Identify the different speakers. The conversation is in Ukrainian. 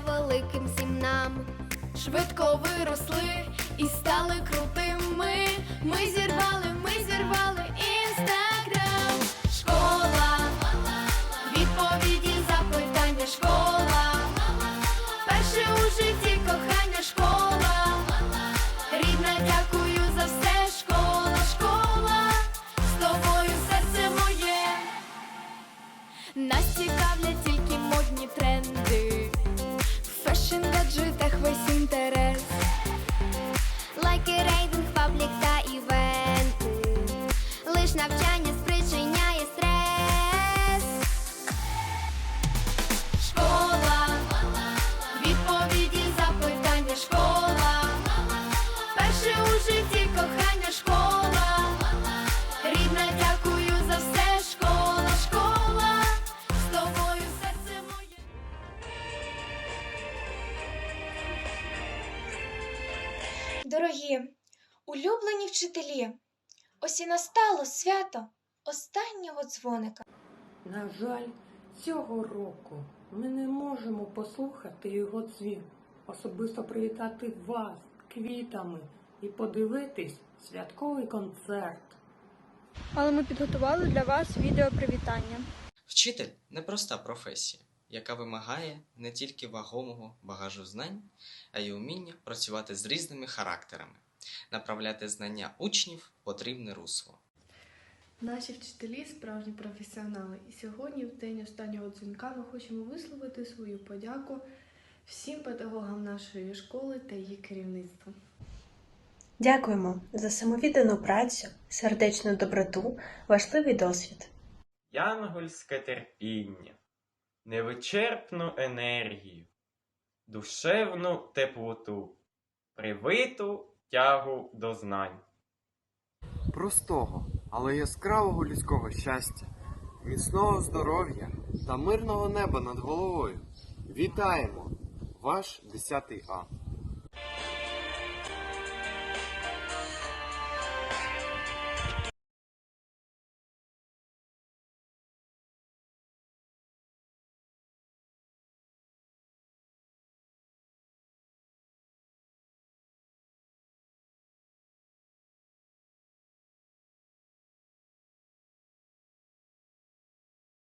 Speaker 1: великим всім нам. Швидко виросли і стали крутими. Ми зі interés.
Speaker 2: Дорогі, улюблені вчителі, ось і настало свято останнього дзвоника.
Speaker 3: На жаль, цього року ми не можемо послухати його дзвін, особисто привітати вас квітами і подивитись святковий концерт.
Speaker 4: Але ми підготували для вас відео привітання.
Speaker 5: Вчитель непроста професія, яка вимагає не тільки вагомого багажу знань, а й уміння працювати з різними характерами, направляти знання учнів в потрібне русло.
Speaker 6: Наші вчителі справжні професіонали, і сьогодні, в день останнього дзвінка, ми хочемо висловити свою подяку всім педагогам нашої школи та її керівництву.
Speaker 7: Дякуємо за самовіддану працю, сердечну доброту, важливий досвід.
Speaker 8: янгольське терпіння, невичерпну енергію, душевну теплоту, привиту тягу до знань.
Speaker 9: простого, але яскравого людського щастя, міцного здоров'я та мирного неба над головою. Вітаємо! Ваш 10 А.